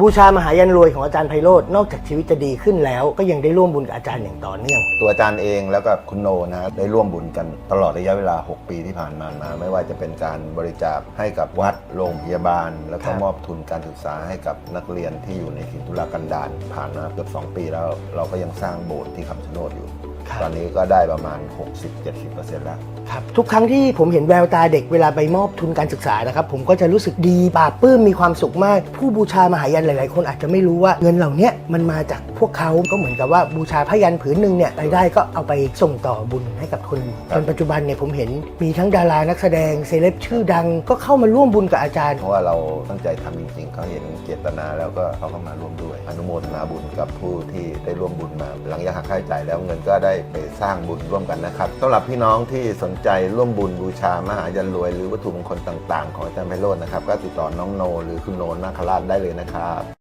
บูชามหายันรวยของอาจารย์ไพโรจน์นอกจากชีวิตจะดีขึ้นแล้ว ก็ยังได้ร่วมบุญกับอาจารย์อย่างต่อเนื่อง ตัวอาจารย์เองแล้วก็คุณโนนะได้ร่วมบุญกันตลอดระยะเวลา 6 ปีที่ผ่านมามา ไม่ว่าจะเป็นการบริจาคให้กับวัดโรงพยาบาล แล้วก็มอบทุนการศึกษาให้กับนักเรียนที่อยู่ในถิ่นทุรกันดารผ่านมาเกือบ2 ปีแล้วเราก็ยังสร้างโบสถ์ที่คำชะโนดอยู่ ตอนนี้ก็ได้ประมาณ 60-70%แล้ว ครับทุกครั้งที่ผมเห็นแววตาเด็กเวลาไปมอบทุนการศึกษานะครับ ผมก็จะรู้สึกดีปลาบปลื้มมีความสุขมาก ผู้บูชามหายันหลาย ๆ คนอาจจะไม่รู้ว่าเงินเหล่าเนี้ยมันมาจากพวกเขาก็เหมือนกับว่าบูชาพระยันผืนหนึ่งเนี่ยรายได้ก็เอาไปส่งต่อบุญให้กับคนอื่นครับจนปัจจุบันเนี่ยผมเห็นมีทั้งดารานักแสดงเซเลบชื่อดัง ก็เข้ามาร่วมบุญกับอาจารย์ เพราะว่าเราตั้งใจทำจริงๆ เขาเห็นเจตนาแล้วก็เขาก็มาร่วมด้วย อนุโมทนาบุญกับผู้ที่ได้ร่วมบุญมา หลังจากหักค่าใช้จ่ายแล้วเงินก็ได้ไปสร้างบุญร่วมกันนะครับสำหรับพี่น้องที่สนใจร่วมบุญบูชามหายันรวย หรือวัตถุมงคลต่าง ๆ ของอาจารย์ไพโรจน์นะครับก็ติดต่อน้องโน หรือคุณโนนาคราชได้เลยนะครับ